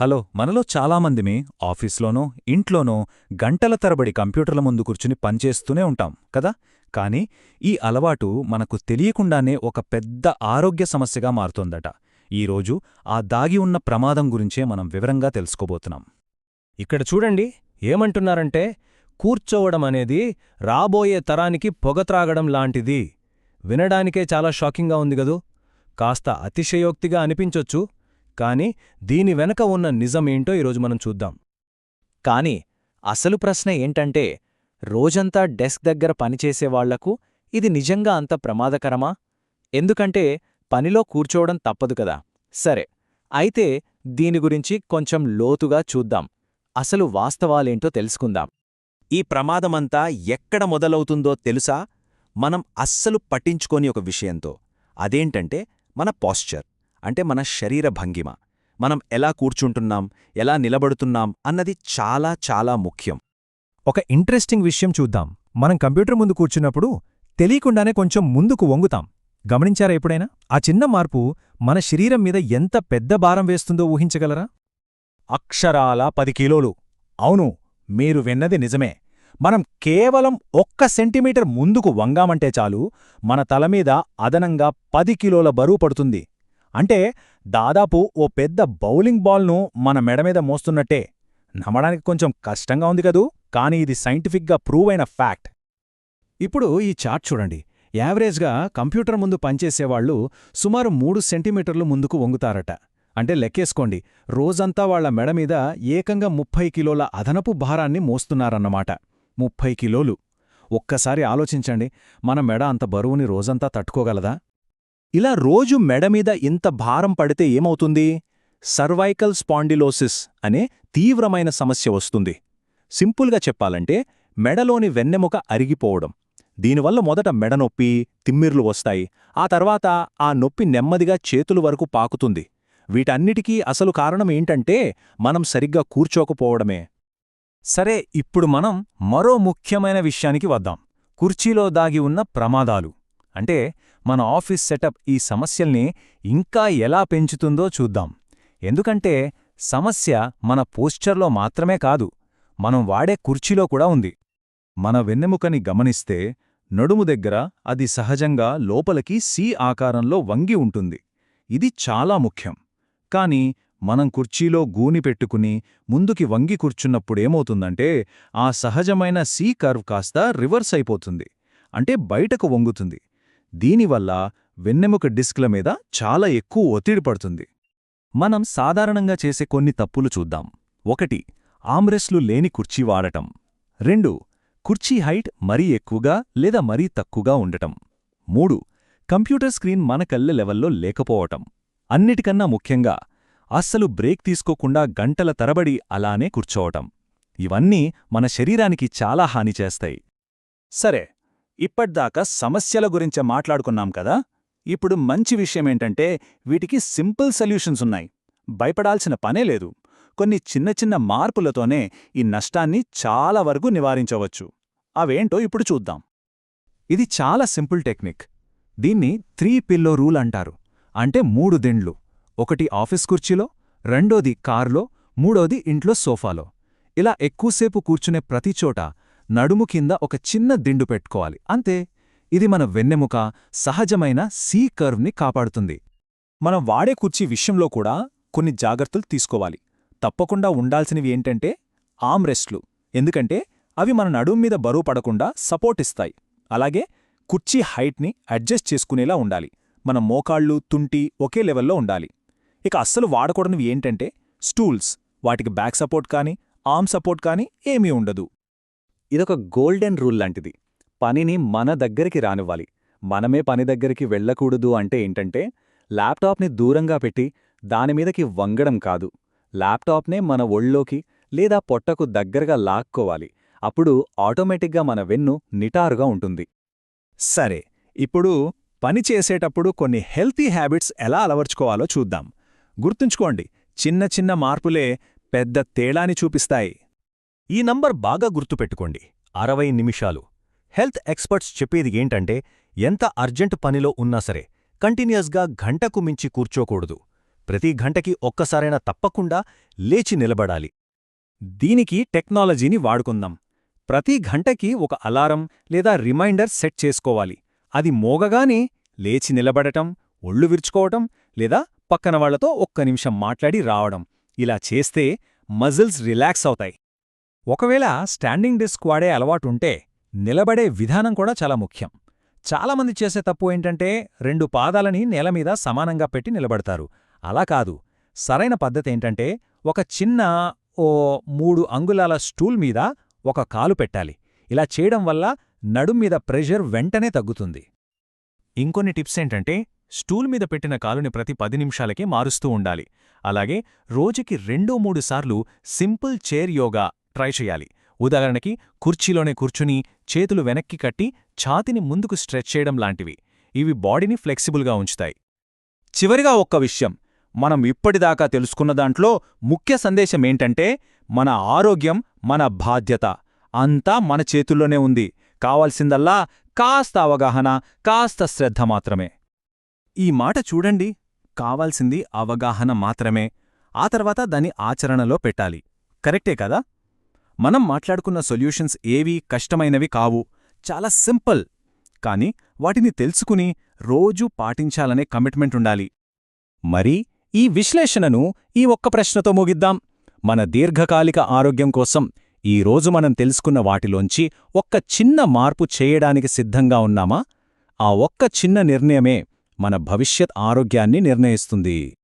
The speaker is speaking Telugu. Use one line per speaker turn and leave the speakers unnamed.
హలో మనలో చాలామందిమి ఆఫీస్లోనో ఇంట్లోనో గంటల తరబడి కంప్యూటర్ల ముందు కూర్చుని పనిచేస్తూనే ఉంటాం కదా? కానీ ఈ అలవాటు మనకు తెలియకుండానే ఒక పెద్ద ఆరోగ్య సమస్యగా మారుతోందట. ఈరోజు ఆ దాగి ఉన్న ప్రమాదం గురించే మనం వివరంగా తెలుసుకోబోతున్నాం.
ఇక్కడ చూడండి ఏమంటున్నారంటే కూర్చోవడం అనేది రాబోయే తరానికి పొగ త్రాగడం లాంటిది. వినడానికే చాలా షాకింగ్గా ఉంది గదూ కాస్త అతిశయోక్తిగా అనిపించొచ్చు. కాని దీని వెనక ఉన్న నిజమేంటో ఈరోజు మనం చూద్దాం.
కాని అసలు ప్రశ్న ఏంటంటే రోజంతా డెస్క్ దగ్గర పనిచేసేవాళ్ళకు ఇది నిజంగా అంత ప్రమాదకరమా? ఎందుకంటే పనిలో కూర్చోవడం తప్పదు కదా. సరే అయితే దీని గురించి కొంచెం లోతుగా చూద్దాం. అసలు వాస్తవాలేంటో తెలుసుకుందాం.
ఈ ప్రమాదమంతా ఎక్కడ మొదలవుతుందో తెలుసా? మనం అస్సలు పట్టించుకోని ఒక విషయంతో. అదేంటంటే మన పాశ్చర్ అంటే మన శరీర భంగిమ. మనం ఎలా కూర్చుంటున్నాం ఎలా నిలబడుతున్నాం అన్నది చాలా చాలా ముఖ్యం.
ఒక ఇంట్రెస్టింగ్ విషయం చూద్దాం. మనం కంప్యూటర్ ముందు కూర్చున్నప్పుడు తెలియకుండానే కొంచెం ముందుకు వంగుతాం. గమనించారా ఎప్పుడైనా? ఆ చిన్న మార్పు మన శరీరం మీద ఎంత పెద్ద భారం వేస్తుందో ఊహించగలరా?
అక్షరాల పది కిలోలు. అవును మీరు విన్నది నిజమే. మనం కేవలం ఒక్క సెంటీమీటర్ ముందుకు వంగామంటే చాలు మన తలమీద అదనంగా పది కిలోల బరువు పడుతుంది. అంటే దాదాపు ఓ పెద్ద బౌలింగ్ బాల్ను మన మెడమీద మోస్తున్నట్టే. నమ్మడానికి కొంచెం కష్టంగా ఉంది కదూ కానీ ఇది సైంటిఫిక్గా ప్రూవ్ అయిన ఫ్యాక్ట్.
ఇప్పుడు ఈ చార్ట్ చూడండి. యావరేజ్గా కంప్యూటర్ ముందు పనిచేసేవాళ్ళు సుమారు మూడు సెంటీమీటర్లు ముందుకు వంగుతారట. అంటే లెక్కేసుకోండి. రోజంతా వాళ్ళ మెడమీద ఏకంగా ముప్పై కిలోల అదనపు భారాన్ని మోస్తున్నారన్నమాట. ముప్పై కిలోలు. ఒక్కసారి ఆలోచించండి. మన మెడ అంత బరువుని రోజంతా తట్టుకోగలదా?
ఇలా రోజు మెడమీద ఇంత భారం పడితే ఏమవుతుంది? సర్వైకల్ స్పాండిలోసిస్ అనే తీవ్రమైన సమస్య వస్తుంది. సింపుల్గా చెప్పాలంటే మెడలోని వెన్నెముక అరిగిపోవడం. దీనివల్ల మొదట మెడనొప్పి తిమ్మిర్లు వస్తాయి. ఆ తర్వాత ఆ నొప్పి నెమ్మదిగా చేతుల వరకు పాకుతుంది. వీటన్నిటికీ అసలు కారణం ఏంటంటే మనం సరిగ్గా కూర్చోకపోవడమే. సరే ఇప్పుడు మనం మరో ముఖ్యమైన విషయానికి వద్దాం. కుర్చీలో దాగి ఉన్న ప్రమాదాలు. అంటే మన ఆఫీస్ సెటప్ ఈ సమస్యల్ని ఇంకా ఎలా పెంచుతుందో చూద్దాం. ఎందుకంటే సమస్య మన పోస్చర్లో మాత్రమే కాదు మనం వాడే కుర్చీలో కూడా ఉంది. మన వెన్నెముకని గమనిస్తే నడుము దగ్గర అది సహజంగా లోపలికి సి ఆకారంలో వంగి ఉంటుంది. ఇది చాలా ముఖ్యం. కాని మనం కుర్చీలో గూని పెట్టుకుని ముందుకి వంగి కూర్చున్నప్పుడేమవుతుందంటే ఆ సహజమైన సీ కర్వ్ కాస్త రివర్స్ అయిపోతుంది. అంటే బయటకు వంగుతుంది. దీనివల్ల వెన్నెముక డిస్క్ల మీద చాలా ఎక్కువ ఒత్తిడి పడుతుంది. మనం సాధారణంగా చేసే కొన్ని తప్పులు చూద్దాం. ఒకటి ఆమ్రెస్లు లేని కుర్చీ వాడటం. రెండు కుర్చీ హైట్ మరీ ఎక్కువగా లేదా మరీ తక్కువగా ఉండటం. మూడు కంప్యూటర్ స్క్రీన్ మన కళ్ళె లెవెల్లో లేకపోవటం. అన్నిటికన్నా ముఖ్యంగా అస్సలు బ్రేక్ తీసుకోకుండా గంటల తరబడి అలానే కూర్చోవటం. ఇవన్నీ మన శరీరానికి చాలా హాని చేస్తాయి. సరే ఇప్పటిదాకా సమస్యల గురించే మాట్లాడుకున్నాం కదా. ఇప్పుడు మంచి విషయమేంటంటే వీటికి సింపుల్ సొల్యూషన్స్ ఉన్నాయి. భయపడాల్సిన పనే లేదు. కొన్ని చిన్న చిన్న మార్పులతోనే ఈ నష్టాన్ని చాలా వరకు నివారించవచ్చు. అవేంటో ఇప్పుడు చూద్దాం. ఇది చాలా సింపుల్ టెక్నిక్. దీన్ని త్రీ పిల్లో రూల్ అంటారు. అంటే మూడు దిండ్లు. ఒకటి ఆఫీస్ కుర్చీలో రెండోది కార్లో మూడోది ఇంట్లో సోఫాలో. ఇలా ఎక్కువసేపు కూర్చునే ప్రతిచోట నడుము కింద ఒక చిన్న దిండు పెట్టుకోవాలి. అంతే ఇది మన వెన్నెముక సహజమైన సీ కర్వ్ని కాపాడుతుంది. మనం వాడే కుర్చీ విషయంలో కూడా కొన్ని జాగ్రత్తలు తీసుకోవాలి. తప్పకుండా ఉండాల్సినవి ఏంటంటే ఆమ్ రెస్ట్లు. ఎందుకంటే అవి మన నడుం మీద బరువు పడకుండా సపోర్ట్ ఇస్తాయి. అలాగే కుర్చీ హైట్ని అడ్జస్ట్ చేసుకునేలా ఉండాలి. మన మోకాళ్ళు తుంటి ఒకే లెవెల్లో ఉండాలి. ఇక అస్సలు వాడకూడనివి ఏంటంటే స్టూల్స్. వాటికి బ్యాక్ సపోర్ట్ కానీ ఆర్మ్ సపోర్ట్ కానీ ఏమీ ఉండదు.
ఇదొక గోల్డెన్ రూల్ లాంటిది. పనిని మన దగ్గరికి రానివ్వాలి. మనమే పని దగ్గరికి వెళ్ళకూడదు అంటే ఏంటంటే ల్యాప్టాప్ని దూరంగా పెట్టి దానిమీదకి వంగడం కాదు. ల్యాప్టాప్నే మన ఒళ్ళోకి లేదా పొట్టకు దగ్గరగా లాక్కోవాలి. అప్పుడు ఆటోమేటిక్గా మన వెన్ను నిటారుగా ఉంటుంది.
సరే ఇప్పుడు పని చేసేటప్పుడు కొన్ని హెల్తీ హ్యాబిట్స్ ఎలా అలవర్చుకోవాలో చూద్దాం. గుర్తుంచుకోండి చిన్న చిన్న మార్పులే పెద్ద తేడాని చూపిస్తాయి. ఈ నంబర్ బాగా గుర్తుపెట్టుకోండి. అరవై నిమిషాలు. హెల్త్ ఎక్స్పర్ట్స్ చెప్పేది ఏంటంటే ఎంత అర్జెంట్ పనిలో ఉన్నా సరే కంటిన్యూస్గా గంటకు మించి కూర్చోకూడదు. ప్రతి గంటకి ఒక్కసారైనా తప్పకుండా లేచి నిలబడాలి. దీనికి టెక్నాలజీని వాడుకుందాం. ప్రతి గంటకి ఒక అలారం లేదా రిమైండర్ సెట్ చేసుకోవాలి. అది మోగగానే లేచి నిలబడటం ఒళ్ళు విరుచుకోవటం లేదా పక్కన వాళ్ళతో ఒక్క నిమిషం మాట్లాడి రావడం. ఇలా చేస్తే మజిల్స్ రిలాక్స్ అవుతాయి. ఒకవేళ స్టాండింగ్ డిస్క్ వాడే అలవాటుంటే నిలబడే విధానం కూడా చాలా ముఖ్యం. చాలామంది చేసే తప్పు ఏంటంటే రెండు పాదాలని నేల మీద సమానంగా పెట్టి నిలబడతారు. అలా కాదు. సరైన పద్ధతేంటంటే ఒక చిన్న ఓ మూడు అంగుళాల స్టూల్ మీద ఒక కాలు పెట్టాలి. ఇలా చేయడం వల్ల నడుం మీద ప్రెషర్ వెంటనే తగ్గుతుంది. ఇంకొన్ని టిప్స్ ఏంటంటే స్టూల్ మీద పెట్టిన కాలుని ప్రతి పది నిమిషాలకే మారుస్తూ ఉండాలి. అలాగే రోజుకి రెండో మూడు సార్లు సింపుల్ చైర్ యోగా ట్రై చేయాలి. ఉదాహరణకి కుర్చీలోనే కూర్చుని చేతులు వెనక్కి కట్టి ఛాతిని ముందుకు స్ట్రెచ్ చేయడం లాంటివి. ఇవి బాడీని ఫ్లెక్సిబుల్గా ఉంచుతాయి. చివరిగా ఒక్క విషయం. మనం ఇప్పటిదాకా తెలుసుకున్న దాంట్లో ముఖ్య సందేశమేంటంటే మన ఆరోగ్యం మన బాధ్యత అంతా మన చేతుల్లోనే ఉంది. కావాల్సిందల్లా కాస్త అవగాహన కాస్త శ్రద్ధ మాత్రమే. ఈ మాట చూడండి. కావాల్సింది అవగాహన మాత్రమే. ఆ తర్వాత దాన్ని ఆచరణలో పెట్టాలి. కరెక్టే కదా? మనం మాట్లాడుకున్న సొల్యూషన్స్ ఏవీ కష్టమైనవి కావు. చాలా సింపుల్. కాని వాటిని తెలుసుకుని రోజూ పాటించాలనే కమిట్మెంట్ ఉండాలి. మరి ఈ విశ్లేషణను ఈ ఒక్క ప్రశ్నతో ముగిద్దాం. మన దీర్ఘకాలిక ఆరోగ్యం కోసం ఈ రోజు మనం తెలుసుకున్న వాటిలోంచి ఒక్క చిన్న మార్పు చేయడానికి సిద్ధంగా ఉన్నామా? ఆ ఒక్క చిన్న నిర్ణయమే మన భవిష్యత్ ఆరోగ్యాన్ని నిర్ణయిస్తుంది.